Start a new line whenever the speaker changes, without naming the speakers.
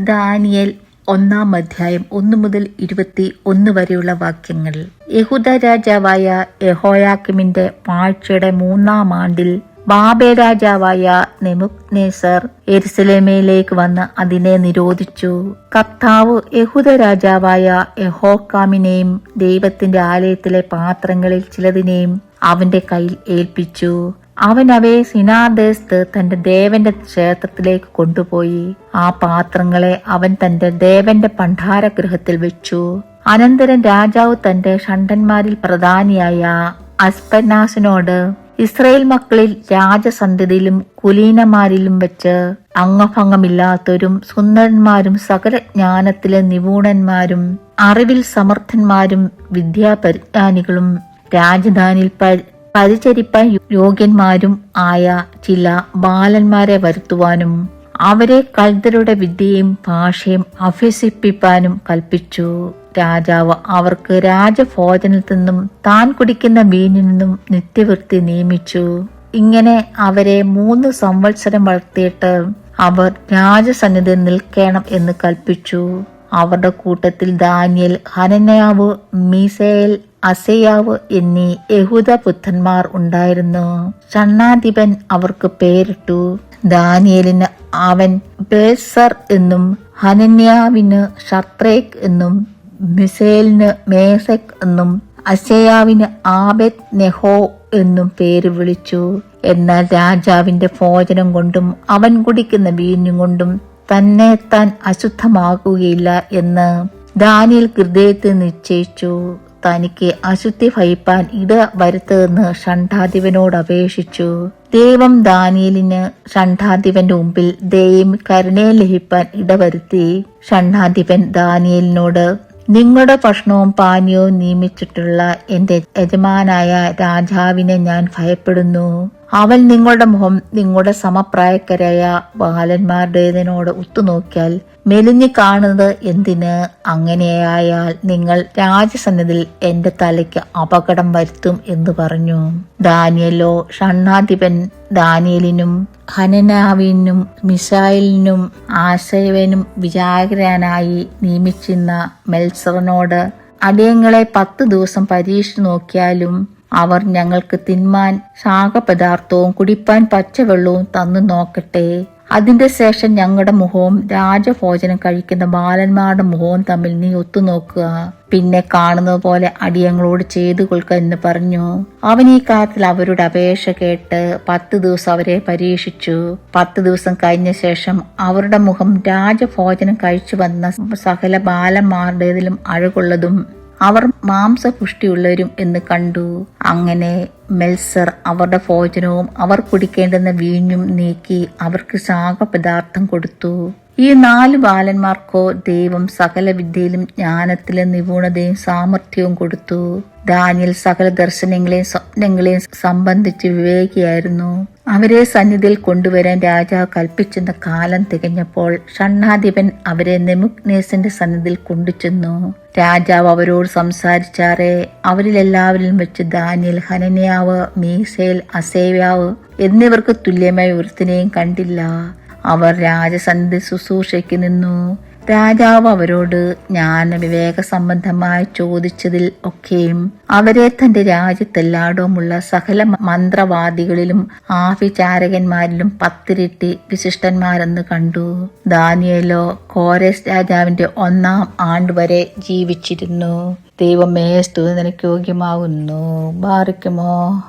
Daniel ഒന്നാം അധ്യായം ഒന്നു മുതൽ ഇരുപത്തി ഒന്ന് വരെയുള്ള വാക്യങ്ങൾ. യഹൂദ രാജാവായ യഹോയാക്കിമിന്റെ വാഴ്ചയുടെ മൂന്നാം ആണ്ടിൽ ബാബേ രാജാവായ നെമുക്നേസർ എരുസലേമയിലേക്ക് വന്ന് അതിനെ നിരോധിച്ചു. കർത്താവ് യഹൂദ രാജാവായ യഹോക്കാമിനെയും ദൈവത്തിന്റെ ആലയത്തിലെ പാത്രങ്ങളിൽ ചിലതിനെയും അവന്റെ കയ്യിൽ ഏൽപ്പിച്ചു. അവൻ അവയെ സിനാദേശത്ത് തന്റെ ദേവന്റെ ക്ഷേത്രത്തിലേക്ക് കൊണ്ടുപോയി. ആ പാത്രങ്ങളെ അവൻ തന്റെ ദേവന്റെ ഭണ്ഡാരഗൃഹത്തിൽ വെച്ചു. അനന്തരം രാജാവ് തന്റെ ഷണ്ടന്മാരിൽ പ്രധാനിയായ അസ്പനാസിനോട് ഇസ്രയേൽ മക്കളിൽ രാജസന്ധതിയിലും കുലീനമാരിലും വെച്ച് അംഗഭംഗമില്ലാത്തവരും സുന്ദരന്മാരും സകല ജ്ഞാനത്തിലെ നിപുണന്മാരും അറിവിൽ സമർത്ഥന്മാരും വിദ്യാപരിജ്ഞാനികളും രാജധാനിയിൽ പരിചരിപ്പാൻ യോഗ്യന്മാരും ആയ ചില ബാലന്മാരെ വരുത്തുവാനും അവരെ കൽതരുടെ വിദ്യയും ഭാഷയും അഭ്യസിപ്പിക്കാനും കൽപ്പിച്ചു. രാജാവ് അവർക്ക് രാജഭോജനത്തിൽ നിന്നും താൻ കുടിക്കുന്ന വീഞ്ഞിൽ നിന്നും നിത്യവൃത്തി നിയമിച്ചു. ഇങ്ങനെ അവരെ മൂന്ന് സംവത്സരം വളർത്തിയിട്ട് അവർ രാജസന്നിധി നിൽക്കണം എന്ന് കൽപ്പിച്ചു. അവരുടെ കൂട്ടത്തിൽ ദാനിയൽ ഹനനയാവ് മീസേൽ അസയാവ് എന്നീ യഹൂദ പുത്രന്മാർ ഉണ്ടായിരുന്നു. ഷണ്ണാധിപൻ അവർക്ക് പേരിട്ടു. ദാനിയലിന് അവൻ ബേസർ എന്നും ഹനന്യാവിന് ഷത്രേക്ക് എന്നും മിസേലിന് മേസക് എന്നും അസയാവിന് ആബെദ് നെഹോ എന്നും പേര് വിളിച്ചു. എന്നാൽ രാജാവിന്റെ ഭോജനം കൊണ്ടും അവൻ കുടിക്കുന്ന വീഞ്ഞും കൊണ്ടും തന്നെ താൻ അശുദ്ധമാകുകയില്ല എന്ന് ദാനിയൽ ഹൃദയത്തിൽ നിശ്ചയിച്ചു. തനിക്ക് അശുദ്ധി ഭയപ്പാൻ ഇട വരുത്തതെന്ന് ഷണ്ഠാധിപനോട് അപേക്ഷിച്ചു. ദൈവം ദാനിയലിന് ഷണ്ഠാധിപന്റെ മുമ്പിൽ ദയും കരുണയെ ലഭിപ്പാൻ ഇടവരുത്തി ഷണ്ഠാധിപൻ ദാനിയലിനോട് നിങ്ങളുടെ ഭക്ഷണവും പാനീയവും നിയമിച്ചിട്ടുള്ള എന്റെ യജമാനായ രാജാവിനെ ഞാൻ ഭയപ്പെടുന്നു. അവൻ നിങ്ങളുടെ മുഖം നിങ്ങളുടെ സമപ്രായക്കരായ ബാലന്മാരുടേതിനോട് ഉത്തുനോക്കിയാൽ മെലിഞ്ഞു കാണുന്നത് എന്തിന്? അങ്ങനെയായാൽ നിങ്ങൾ രാജസന്നിധിയിൽ എന്റെ തലയ്ക്ക് അപകടം വരുത്തും എന്ന് പറഞ്ഞു. ദാനിയലോ ഷണ്ണാധിപൻ ദാനിയലിനും ഹനനാവിനും മിസായിലിനും ആശയവനും വിചാരകരനായി നിയമിച്ചിരുന്ന മെൽസറിനോട് അടിയങ്ങളെ പത്ത് ദിവസം പരീക്ഷിച്ചു നോക്കിയാലും അവർ ഞങ്ങൾക്ക് തിന്മാൻ ശാഖപദാർത്ഥവും കുടിപ്പാൻ പച്ചവെള്ളവും തന്നു നോക്കട്ടെ. അതിന്റെ ശേഷം ഞങ്ങളുടെ മുഖവും രാജഭോജനം കഴിക്കുന്ന ബാലന്മാരുടെ മുഖവും തമ്മിൽ നീ ഒത്തുനോക്കുക. പിന്നെ കാണുന്നത് പോലെ അടിയങ്ങളോട് ചെയ്തു കൊള്ളുക എന്ന് പറഞ്ഞു. അവൻ ഈ കാര്യത്തിൽ അവരുടെ അപേക്ഷ കേട്ട് പത്ത് ദിവസം അവരെ പരീക്ഷിച്ചു. പത്ത് ദിവസം കഴിഞ്ഞ ശേഷം അവരുടെ മുഖം രാജഭോജനം കഴിച്ചു വന്ന സകല ബാലന്മാരുടേതിലും അഴകുള്ളതും അവർ മാംസപുഷ്ടിയുള്ളവരും എന്ന് കണ്ടു. അങ്ങനെ മെൽസർ അവരുടെ ഭോജനവും അവർ കുടിക്കേണ്ടുന്ന വീഞ്ഞും നീക്കി അവർക്ക് ശാഖപദാർത്ഥം കൊടുത്തു. ഈ നാല് ബാലന്മാർക്കോ ദൈവം സകല വിദ്യയിലും ജ്ഞാനത്തിലും നിപുണതയും സാമർഥ്യവും കൊടുത്തു. ദാനിയൽ സകല ദർശനങ്ങളെയും സ്വപ്നങ്ങളെയും സംബന്ധിച്ച് വിവേകിയായിരുന്നു. അവരെ സന്നിധിയിൽ കൊണ്ടുവരാൻ രാജാവ് കൽപ്പിച്ചെന്ന കാലം തികഞ്ഞപ്പോൾ ഷണ്ണാധിപൻ അവരെ നെമുക്നേസിന്റെ സന്നിധിയിൽ കൊണ്ടുചെന്നു. രാജാവ് അവരോട് സംസാരിച്ചാറേ. അവരിലെല്ലാവരിലും വെച്ച് ദാനിയൽ ഹനനയാവ് മീസേൽ അസേവ്യാവ് എന്നിവർക്ക് തുല്യമായ ഒരുത്തിനെയും കണ്ടില്ല. അവർ രാജസന്ധി ശുശ്രൂഷയ്ക്ക് നിന്നു. രാജാവ് അവരോട് ജ്ഞാന വിവേക സംബന്ധമായി ചോദിച്ചതിൽ ഒക്കെയും അവരെ തന്റെ രാജ്യത്തെല്ലായിടവുമുള്ള സകല മന്ത്രവാദികളിലും ആഭിചാരകന്മാരിലും പത്തിരിട്ടി വിശിഷ്ടന്മാരെന്ന് കണ്ടു. ദാനിയലോ കോരസ് രാജാവിന്റെ ഒന്നാം ആണ്ട് വരെ ജീവിച്ചിരുന്നു. ദൈവമേ സ്തുതി നിനക്ക് യോഗ്യമാകുന്നു. ബാറിക്കുമോ?